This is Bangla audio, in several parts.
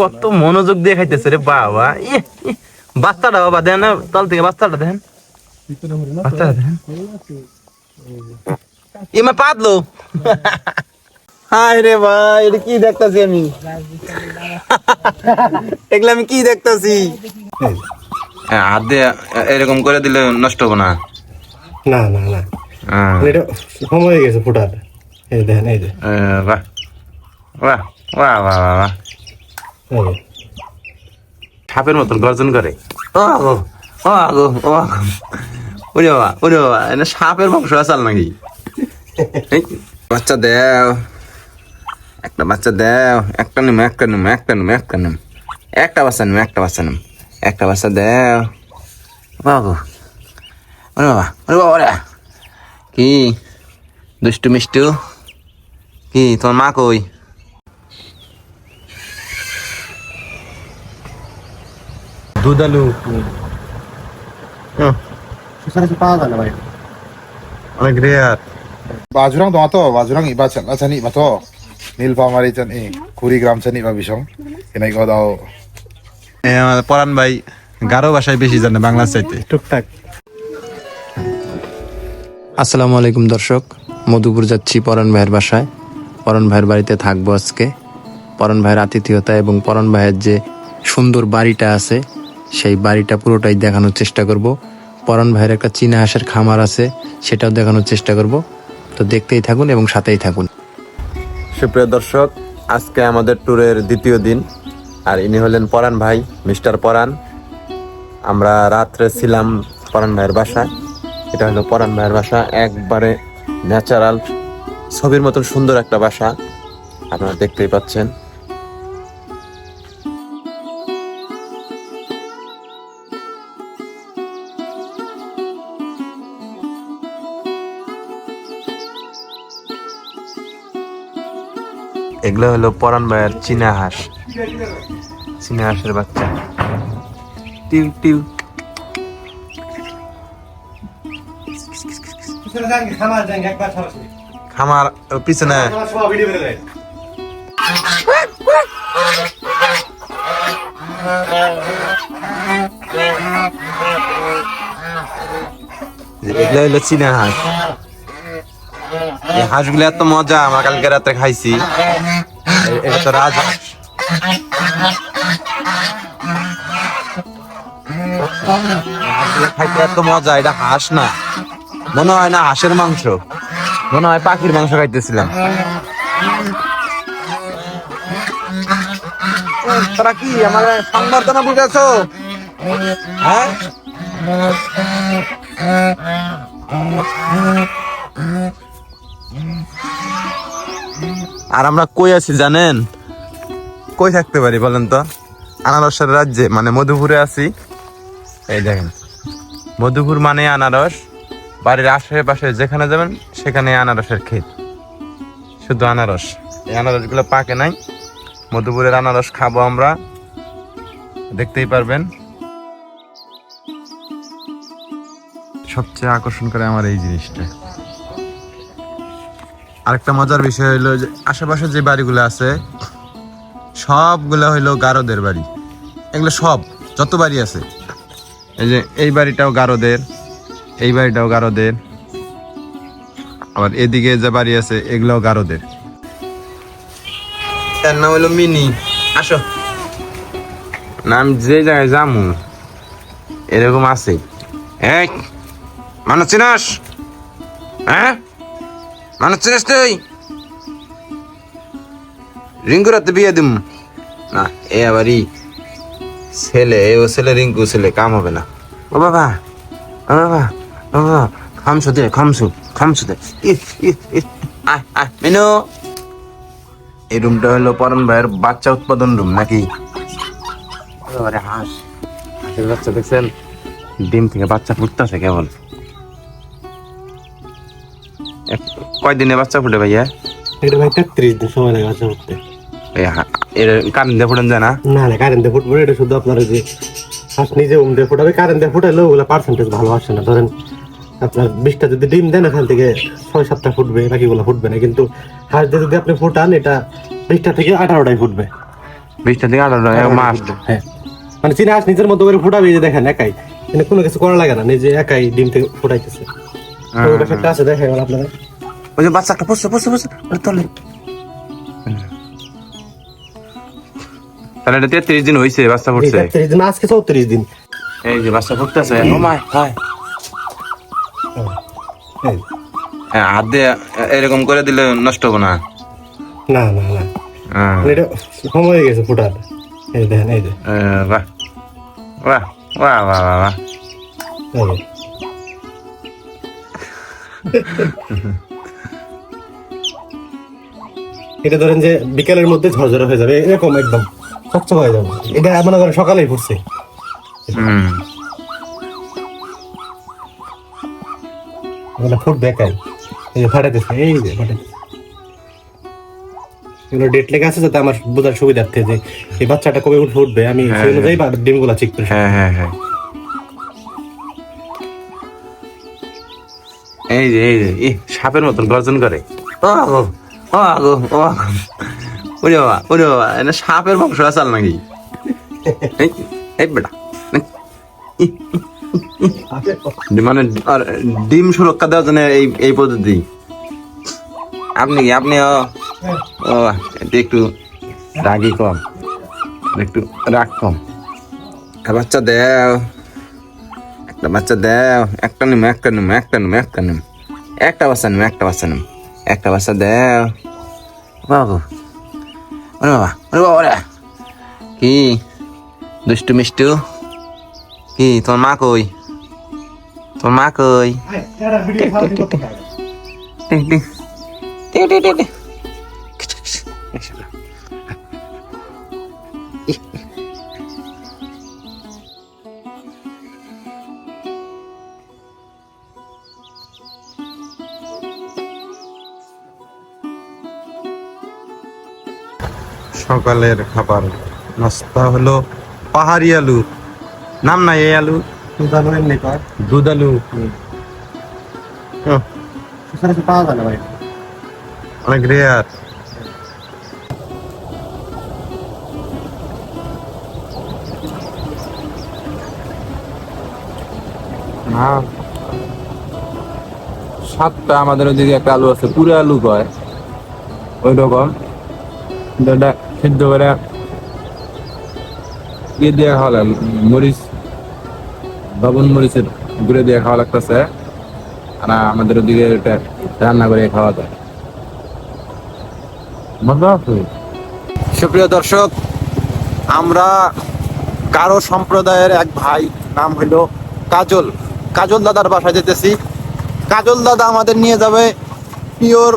কত মনোযোগ দিয়ে খাইতেছে রে বাবা। ইয়ে, ইয়ে। বাচ্চাটা বাবা দেন না তল থেকে বাচ্চাটা দেন। বাচ্চাটা দেন। ইমা পাতলো। হায় রে ভাই এটা কি দেখতাছি আমি? এগুলো আমি কি দেখতাছি? হ্যাঁ, হাত দিয়ে এরকম করে দিলে নষ্ট হবে না। না না না। হ্যাঁ। এটা সময় হয়ে গেছে ফুটার এই দেখেন এই যে বাহ। বাহ বাহ বাহ বাহ। সাপের মতন গর্জন করে। ও আগো ও আগো ও আগো ওরে বাবা ওরে বাবা এটা সাপের বংশ আসাল নাকি? বাচ্চা দেও, একটা বাচ্চা দেও, একটা নিম একটা নিম একটা নিম একটা নিম। একটা বাচ্চা নিম, একটা বাচ্চা নিম, একটা বাচ্চা দেও। বাবু ওরে বাবা ওরে বাবা, ওরে। কি, দুষ্টু মিষ্টু? কি, তোমার মা কই? দুধালু সচরাচর পাওয়া যায় না ভাই। অনেক rare Bajurang dong ato, bajurang iba chan chani iba to. Nil pamari chan e, kuri gram chani iba bisong. Kenai ko daw. আমাদের পরান ভাই গারো ভাষায় বেশি জানে বাংলা চাইতে। টুকটাক। আসসালামু আলাইকুম দর্শক মধুপুর যাচ্ছি পরণ ভাইয়ের বাসায়। পরণ ভাইয়ের বাড়িতে থাকব আজকে। পরণ ভাইয়ের আতিথেয়তা এবং পরণ ভাইয়ের যে সুন্দর বাড়িটা আছে সেই বাড়িটা পুরোটাই দেখানোর চেষ্টা করব। পরণ ভাইয়ের একটা চীনা হাঁসের খামার আছে, সেটাও দেখানোর চেষ্টা করব। তো দেখতেই থাকুন এবং সাথেই থাকুন। সুপ্রিয় দর্শক, আজকে আমাদের ট্যুরের দ্বিতীয় দিন, আর ইনি হলেন পরাণ ভাই, মিস্টার পরাণ। আমরা রাত্রে ছিলাম পরাণ ভাইয়ের বাসায়। এটা হলো পরাণ ভাইয়ের বাসা, একবারে ন্যাচারাল ছবির মতন সুন্দর একটা বাসা। আপনারা দেখতেই পাচ্ছেন। এগুলো হলো পরাণ ভাইয়ের চীনা হাঁস। চীনা হাঁসের বাচ্চা। টিউ টিউ। খামার পিছনে। এগুলো হলো চীনা হাঁস। এই হাঁসগুলো এত মজা, আমরা কালকে রাতে খাইছি। এটা তো রাজ খাইতে এত মজা, এটা হাঁস না। মনে হয় না হাঁসের মাংস। মনে হয় পাখির মাংস খাইতেছিলাম। তোরা কি আমার সংবর্ধনা বুঝেছ? হ্যাঁ? আর আমরা কই আছি জানেন? কই থাকতে পারি বলেন তো? আনারসের রাজ্যে মানে মধুপুরে আছি। এই দেখেন, মধুপুর মানে আনারস, বাড়ির আশেপাশে যেখানে যাবেন সেখানে আনারসের ক্ষেত। শুধু আনারস, এই আনারসগুলো পাকে নাই। মধুপুরের আনারস খাব আমরা। দেখতেই পারবেন। সবচেয়ে আকর্ষণ করে আমার এই জিনিসটা। আরেকটা মজার বিষয় হইল যে আশেপাশে যে বাড়িগুলো আছে, সবগুলো হইল গারোদের বাড়ি। এগুলো সব, যত বাড়ি আছে। এই যে এই বাড়িটাও গারোদের, এই বাড়িটাও গারোদের। আবার এদিকে যে বাড়ি আছে, এগুলোও গারোদের। তার নাম হলো মিনি। আসো। নাম যে জায়গায় যামু, এরকম আছে। এই, মানুষ চিনাস? হ্যাঁ? মানুষ চিনিস তুই রিঙ্কুরাতে বিয়ে দিম না এ আবারই ছেলে ও ছেলে রিঙ্কু ছেলে কাম হবে না ও বাবা ও বাবা ও বাবা খামসু দে খামসু খামসু দে আয় আয় মেনু এই রুমটা হলো পরন ভাইয়ের বাচ্চা উৎপাদন রুম নাকি হাঁস হাঁসের বাচ্চা দেখছেন ডিম থেকে বাচ্চা ফুটতেছে কেবল কয়দিনে বাচ্চা ফুটে ভাইয়া? এটা ভাই তেত্রিশ দিন সময় লাগে বাচ্চা এর কারেন্ট দিয়ে ফুটেন যায় না? না না কারেন্ট দিয়ে ফুটবো এটা শুধু আপনার যে নিজে উম দিয়ে ফুটাবে কারেন্ট দিয়ে ফুটালে ওগুলো পার্সেন্টেজ ভালো আসে না। ধরেন আপনার বিশটা যদি ডিম দেন এখান থেকে ছয় সাতটা ফুটবে বাকিগুলো ফুটবে না। কিন্তু হাঁস দিয়ে যদি আপনি ফুটান এটা বিশটা থেকে আঠারোটাই ফুটবে। বিশটা থেকে আঠারোটা মাস হ্যাঁ। মানে চীনা হাঁস নিজের মতো করে ফুটাবে যে দেখেন একাই। মানে কোনো কিছু করা লাগে না নিজে একাই ডিম থেকে ফুটাইতেছে। আছে দেখেন আপনারা ওই যে বাচ্চা একটা পড়ছে পড়ছে তাহলে এটা তেত্রিশ দিন হয়েছে বাচ্চা পড়ছে। তেত্রিশ দিন আজকে চৌত্রিশ দিন। এই যে বাচ্চা ও মাই হায়। হ্যাঁ হাত দিয়ে এরকম করে দিলে নষ্ট হবে না। না না না। হ্যাঁ। মানে এটা সময় হয়ে গেছে ফুটার। এই দেখেন এই এ, বাহ। বাহ বাহ বাহ বাহ। বাহ। এটা ধরেন যে বিকেলের মধ্যে ঝরঝরে হয়ে যাবে এরকম একদম স্বচ্ছ হয়ে যাবে। এটা মনে করেন সকালেই ফুটবে একাই। এই যে ফাটাতেছে এই যে ফাটাতেছে এগুলো ডেট লেগে আছে যাতে আমার বোঝার সুবিধার্থে যে এই বাচ্চাটা কবে উঠে উঠবে আমি সেই অনুযায়ী ডিমগুলা চেক করি হ্যাঁ হ্যাঁ হ্যাঁ। এই যে এই যে সাপের মতন গর্জন করে। ও আগো ও আগো ও আগো ওরে বাবা ওরে বাবা এটা সাপের বংশ আসাল নাকি? এই বেটা মানে আর ডিম সুরক্ষা দেওয়ার জন্য এই এই পদ্ধতি। আপনি কি আপনি ও একটু রাগি কম একটু রাগ কম। বাচ্চা দেও। একটা বাচ্চা দেও একটা নিম একটা নিম একটা নিম একটা নিম। একটা বাচ্চা নিম একটা বাচ্চা নিম। একটা বাচ্চা দেও। বাবু ওরে বাবা ওরে বাবা ওরে। কি? দুষ্টু মিষ্টু? কি তোর মা কই? তোর মা কই? টিং টিং টিং টিং টিং টিং। সকালের খাবার। নাস্তা হলো পাহাড়ি আলু। নাম নাই এই আলু? জানো এমনি কর দুধ সচরাচর পাওয়া যায় না ভাই? অনেক রেয়ার না। সাতটা আমাদের ওদিকে একটা আলু আছে। পুরো আলু কয়? ওই রকম। সিদ্ধ করে ইয়ে দিয়ে খাওয়া মরিচ, বাবন মরিচের গুঁড়ে দিয়ে খাওয়া লাগতেছে আর আমাদের ওদিকে রান্না করে খাওয়া যায়। মজা আছে। সুপ্রিয় দর্শক, আমরা কারও সম্প্রদায়ের এক ভাই, নাম হইল কাজল। কাজল দাদার বাসায় যেতেছি। কাজল দাদা আমাদের নিয়ে যাবে পিওর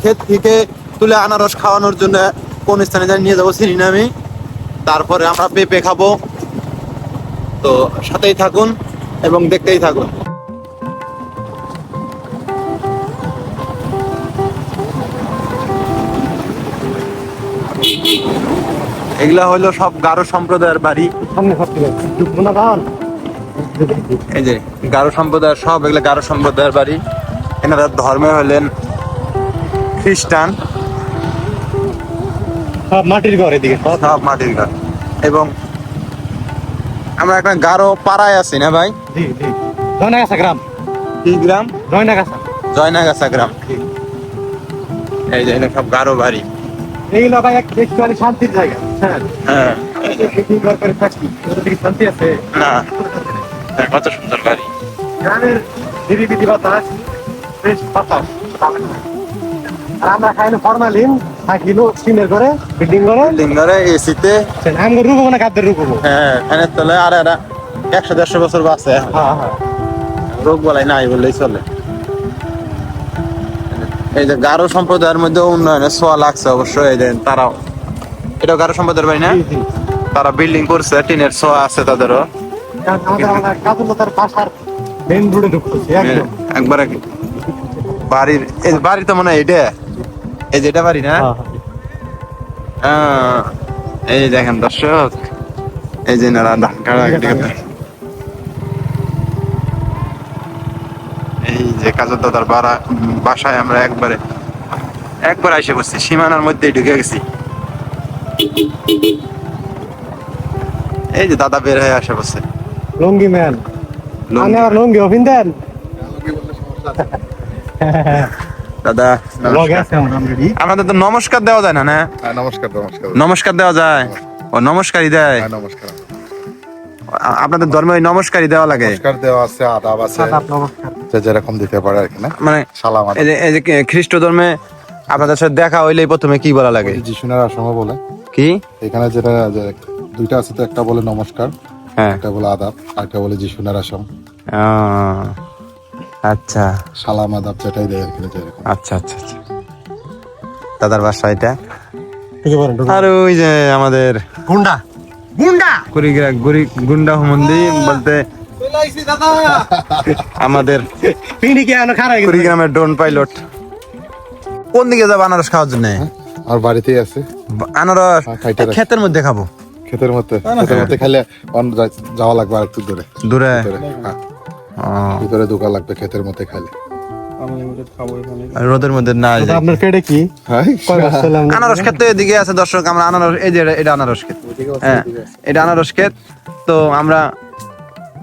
ক্ষেত থেকে তুলে আনারস খাওয়ানোর জন্য। কোন স্থানে যাই নিয়ে যাব চিনি না আমি। তারপরে আমরা পেঁপে খাব। তো সাথেই থাকুন এবং দেখতেই থাকুন। এগুলা হলো সব গারো সম্প্রদায়ের বাড়ি। এই যে গারো সম্প্রদায়ের সব এগুলো গারো সম্প্রদায়ের বাড়ি। এনারা ধর্মে হলেন খ্রিস্টান। সব মাটির ঘর এদিকে। সব মাটির ঘর। এবং আমরা একটা গারো পাড়ায় আছি না ভাই? জি জি। জয়নাগাছা গ্রাম। কি গ্রাম? জয়নাগাছা। জয়নাগাছা গ্রাম। এই যে সব গারো বাড়ি। এইগুলো ভাই এক একটুখানি শান্তির জায়গা হ্যাঁ? হ্যাঁ। শান্তি আছে? না। হ্যাঁ, কত সুন্দর বাড়ি। গ্রামের নিরিবিলি বাতাস বেশ বাতাস। আর আমরা খাইলো ফরমালিন। থাকিলো টিনের ঘরে বিল্ডিং ঘরে। বিল্ডিং ঘরে এসিতে আমি রুকবো না কাদের রুকবো হ্যাঁ ফ্যানের তলায় আর এরা একশো দেড়শো বছর বাঁচে হ্যাঁ হ্যাঁ। রোগ বলাই নাই বললেই চলে। এই যে গারো সম্প্রদায়ের মধ্যে উন্নয়নের ছোঁয়া লাগছে অবশ্যই এই তারাও। এটা গারো সম্প্রদায়ের বাড়ি না? তারা বিল্ডিং করছে টিনের ছোঁয়া আছে তাদেরও। একদম। একবারে বাড়ির বাড়ি তো মনে হয় এটা এই যে এটা বাড়ি না? হ্যাঁ, আহ, এই যে দেখেন দর্শক এই যে নারা ধান কাটা। এই যে কাজল দাদার বাড়া বাসায় আমরা একবারে একবার এসে বসছি সীমানার মধ্যে ঢুকে গেছি। এই যে দাদা বের হয়ে আসে বসে লুঙ্গি ম্যান। লুঙ্গি। আমি আবার লুঙ্গি অফিন দেন দাদা আপনাদের তো নমস্কার দেওয়া যায় না না? হ্যাঁ নমস্কার নমস্কার। নমস্কার দেওয়া যায়? ও নমস্কারই দেয়? হ্যাঁ নমস্কার। আপনাদের ধর্মে ওই নমস্কারই দেওয়া লাগে? নমস্কার দেওয়া আছে আদাব আছে। যে যেরকম দিতে পারে আর কি না? মানে সালাম এই যে এই যে খ্রিস্ট ধর্মে আপনাদের সাথে দেখা হইলেই প্রথমে কি বলা লাগে? যিশুনের আশ্রম বলে। কি? এখানে যেটা দুইটা আছে তো একটা বলে নমস্কার হ্যাঁ। একটা বলে আদাব আর একটা বলে যিশুনের আশ্রম। আহ, আচ্ছা। সালাম আদাব যেটাই দেয় আর কি যেরকম আচ্ছা আচ্ছা আচ্ছা। দাদার বাসা এটা? আর ওই যে আমাদের গুন্ডা। গুন্ডা! কুড়িগ্রা গুড়ি গুন্ডা হুমন্দি বলতে আমাদের কুড়িগ্রামের ড্রোন পাইলট। কোন দিকে যাব আনারস খাওয়ার জন্য? আর বাড়িতেই আছে। আনারস হ্যাঁ, ক্ষেতের মধ্যে খাব। ক্ষেতের মধ্যে ক্ষেতের মধ্যে খেলে যাওয়া লাগবে আর একটু দূরে। দূরে? ভিতরে, হ্যাঁ, দোকান লাগবে ক্ষেতের মধ্যে খাইলে রোদের মধ্যে না আপনার পেটে কি? হ্যাঁ আনারস ক্ষেত তো এদিকে আছে দর্শক আমরা আনারস এই যে এটা- এটা আনারস ক্ষেত। হ্যাঁ এটা আনারস ক্ষেত। তো আমরা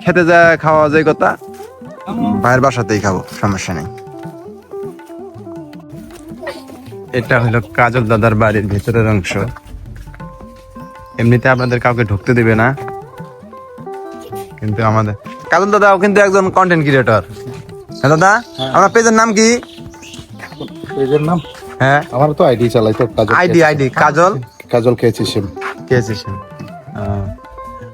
খেতে যা খাওয়া যায় কথা ভাইয়ের বাসাতেই খাব সমস্যা নেই। এটা হলো কাজল দাদার বাড়ির ভেতরের অংশ। এমনিতে আপনাদের কাউকে ঢুকতে দিবে না। কিন্তু আমাদের কাজল দাদাও কিন্তু একজন কন্টেন্ট ক্রিয়েটর হ্যাঁ দাদা আমার পেজের নাম কি? পেজের নাম? হ্যাঁ। আমার তো আইডি চালাই তো কাজল আইডি আইডি কাজল? কাজল খেয়েছি সিম কে এসেছেন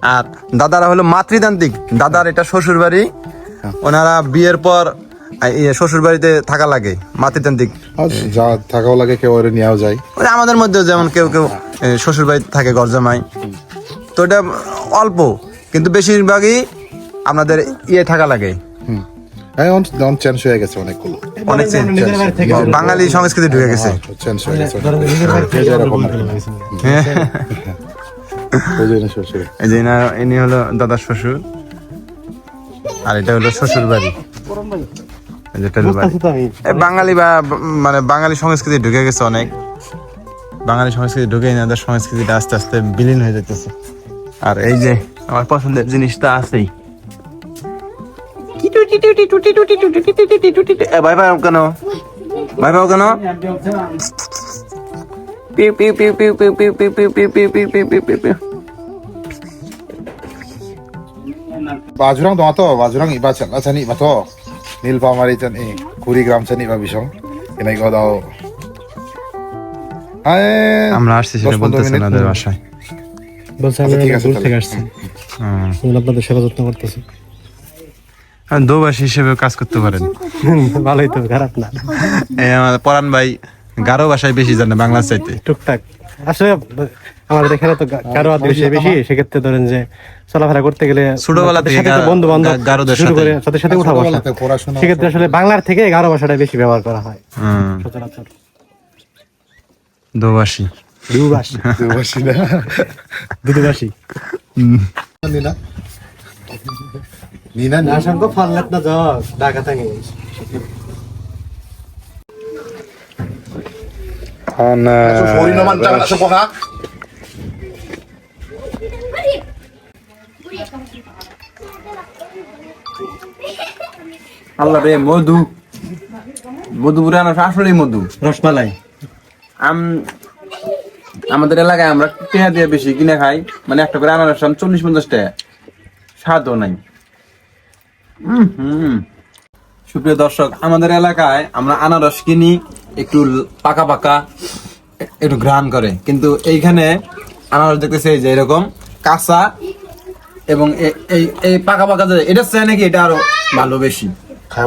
আর দাদারা হলো মাতৃতান্ত্রিক দাদার এটা শ্বশুর বাড়ি ওনারা বিয়ের পর শ্বশুর বাড়িতে থাকা লাগে মাতৃতান্ত্রিক যা থাকাও লাগে কেউ ওরে নিয়েও যায়। ওই আমাদের মধ্যে যেমন কেউ কেউ শ্বশুর বাড়িতে থাকে ঘর জামাই তো এটা অল্প কিন্তু বেশিরভাগই আপনাদের ইয়ে থাকা লাগে। হ্যাঁ অন চেঞ্জ হয়ে গেছে অনেকগুলো। অনেক বাড়ি বাঙালি সংস্কৃতি ঢুকে গেছে। চেঞ্জ হয়ে গেছে। লাগছে। ওই জন্য শ্বশুর। এই যে ইনি হলো দাদার শ্বশুর। আর এটা হলো শ্বশুর বাড়ি। বাঙালি বা মানে বাঙালি সংস্কৃতি ঢুকে গেছে অনেক। বাঙালি সংস্কৃতি ঢুকে এনাদের সংস্কৃতিটা আস্তে আস্তে বিলীন হয়ে যেতেছে আর এই যে আমার পছন্দের জিনিসটা আছেই। ভয় পাও কেন ভয় পাও কেন Piu Piu Piu Piu e, ko daw. Ay, আমরা আসছি সেটা 10-15 বলতেছে বাসায় বলছে আমরা ঠিক আছে দূর থেকে আসছি আপনাদের সেবা যত্ন করতেছি দোবাসী হিসেবে কাজ করতে পারেন। ভালোই তো খারাপ না। এই আমাদের পরান ভাই গারো ভাষায় বেশি জানে বাংলা চাইতে। টুকটাক। আসলে আমাদের এখানে তো গারো আদিবাসী বেশি সেক্ষেত্রে ধরেন যে চলাফেরা করতে গেলে ছোটবেলা থেকে বন্ধু বান্ধব গারোদের শুরু সাথে। করে সাথে সাথে উঠা বসা। সেক্ষেত্রে আসলে বাংলার থেকে গারো ভাষাটা বেশি ব্যবহার করা হয়। সচরাচর। দোবাসী। দুবাসী। দেবসী না। দুদুবাসী নিনা নিনা না সঙ্গ ফাল্লাত না ঢাকা থেকে। buka. আল্লাহ রে মধু। মধু পুরানো আসলেই মধু। রসমালাই। আম আমাদের এলাকায় আমরা টেহা দিয়ে বেশি কিনে খাই। মানে একটা করে আনারস চল্লিশ পঞ্চাশ টাকা। স্বাদও নাই। সুপ্রিয় দর্শক আমাদের এলাকায় আমরা আনারস কিনি একটু পাকা পাকা একটু ঘ্রাণ করে। কিন্তু এইখানে আনারস দেখতেছে যে এরকম কাঁচা এবং এই এই পাকা পাকা এটা চাই নাকি এটা আরও ভালো বেশি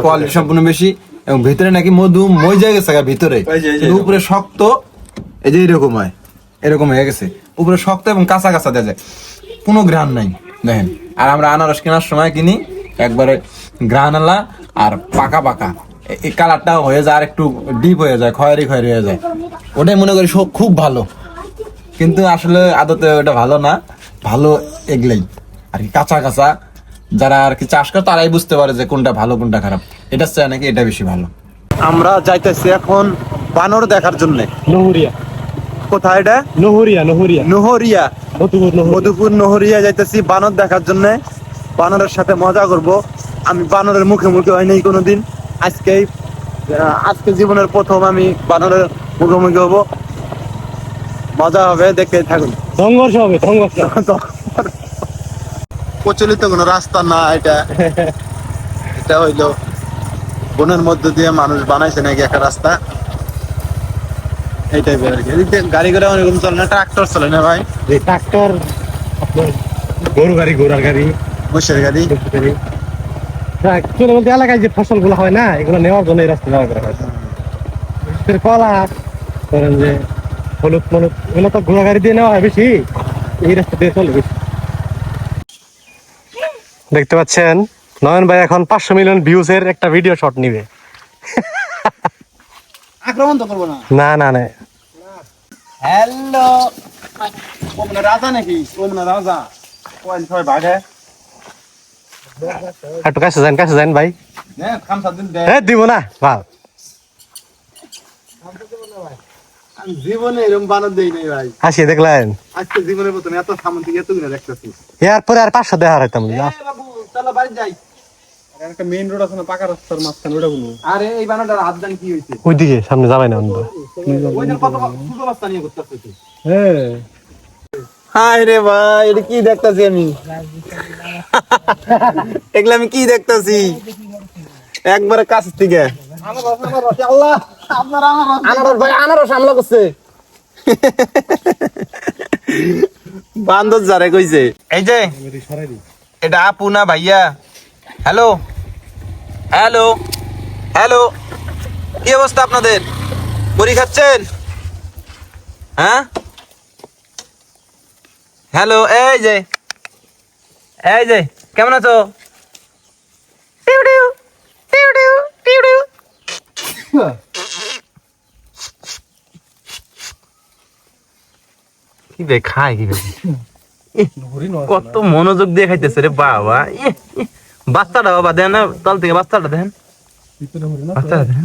কোয়ালিটি সম্পূর্ণ বেশি এবং ভিতরে নাকি মধু মই যায় গেছে ভিতরে। উপরে শক্ত এই যে এরকম হয় এরকম হয়ে গেছে। উপরে শক্ত এবং কাঁচা কাঁচা দেওয়া যায়। কোনো গ্রান নাই দেখেন। আর আমরা আনারস কেনার সময় কিনি একবারে গ্রানালা আর পাকা পাকা। এই কালারটা হয়ে যায় আর একটু ডিপ হয়ে যায় খয়েরি খয়েরি হয়ে যায়। ওটাই মনে করি খুব ভালো। কিন্তু আসলে আদতে ওটা ভালো না ভালো এগলেই। আর কি কাঁচা কাঁচা যারা আর কি চাষ করে তারাই বুঝতে পারে যে কোনটা ভালো কোনটা খারাপ। এটা চায় নাকি এটা বেশি ভালো। আমরা যাইতেছি এখন বানর দেখার জন্য। নহরিয়া কোথায় এটা? নহরিয়া নহরিয়া নহরিয়া মধুপুর নহরিয়া যাইতেছি বানর দেখার জন্য। বানরের সাথে মজা করব। আমি বানরের মুখে মুখে হয় নাই কোনোদিন। আজকেই আহ, আজকে জীবনের প্রথম আমি বানরের মুখোমুখি হব। মজা হবে দেখতে থাকুন। সংঘর্ষ হবে সংঘর্ষ। প্রচলিত কোনো রাস্তা না এটা। এটা হইল বনের মধ্য দিয়ে মানুষ বানাইছে নাকি একটা রাস্তা। এই টাইপের আর কি। গাড়ি ঘোড়া অনেক চলে না ট্রাক্টর চলে না ভাই? ট্রাক্টর গরু গাড়ি ঘোড়ার গাড়ি। গাড়ি। চলে বলতে এলাকায় যে ফসলগুলো হয় না এগুলো নেওয়ার জন্য এই রাস্তা ব্যবহার করা হয়। কলা ধরেন যে হলুদ মলুদ এগুলো তো ঘোড়া গাড়ি দিয়ে নেওয়া হয় বেশি এই রাস্তা দিয়ে চলে বেশি। দেখতে পাচ্ছেন নয়ন ভাই এখন পাঁচশো মিলিয়ন ভিউজ এর একটা ভিডিও শট নিবে। আক্রমণ তো করব না। না না না। হ্যালো রাজা নাকি? রাজা। কোন ছয় ভাগে। একটু কাছে যান কাছে যান ভাই। নে খামসা দিন দে। এ দিব না ভালো। জীবনে এরকম বানর দেই নাই ভাই। হাসি দেখলেন। আজকে জীবনের প্রথম এত সামন থেকে এত কিনা দেখতেছি এরপরে আর পাঁচশো দেওয়া হইতাম চলো বাড়ি যাই। একটা মেইন রোড আছে না পাকা রাস্তার মাঝখানে ওটা বলব। আরে এই হাত দান কি হইছে ওইদিকে সামনে যাবাই না অন্য ওই কত সুযোগ রাস্তা নিয়ে করতেছে হ্যাঁ হাই রে ভাই, এটা কি দেখতাছি আমি? এগুলা আমি কি দেখতাছি? একবারে কাছ থেকে। বান্দর যারে কইছে। এই যে, এটা আপু না ভাইয়া? হ্যালো? হ্যালো? হ্যালো? কি অবস্থা আপনাদের? খাচ্ছেন? হ্যাঁ? হ্যালো, এই যে। এই যে, কেমন আছো। কি খায় কি কত মনোযোগ দিয়ে খাইতেছে রে বাবা। বাচ্চাটা বাবা, দেন তল থেকে বাচ্চাটা বাচ্চাটা দেন।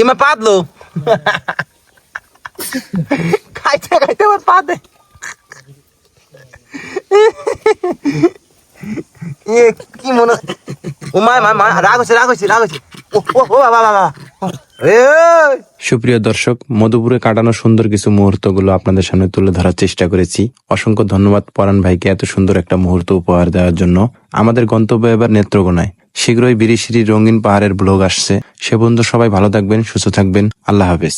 ইমা পাতলো। খাইতে খাইতে আমার পা দে। এ সুপ্রিয় দর্শক, মধুপুরে কাটানো সুন্দর কিছু মুহূর্তগুলো আপনাদের সামনে তুলে ধরার চেষ্টা করেছি। অসংখ্য ধন্যবাদ পরাণ ভাইকে এত সুন্দর একটা মুহূর্ত উপহার দেওয়ার জন্য। আমাদের গন্তব্য এবার নেত্রকোনায়। শীঘ্রই বিরিশিরি রঙিন পাহাড়ের ব্লগ আসছে। সে বন্ধু সবাই ভালো থাকবেন, সুস্থ থাকবেন। আল্লাহ হাফেজ।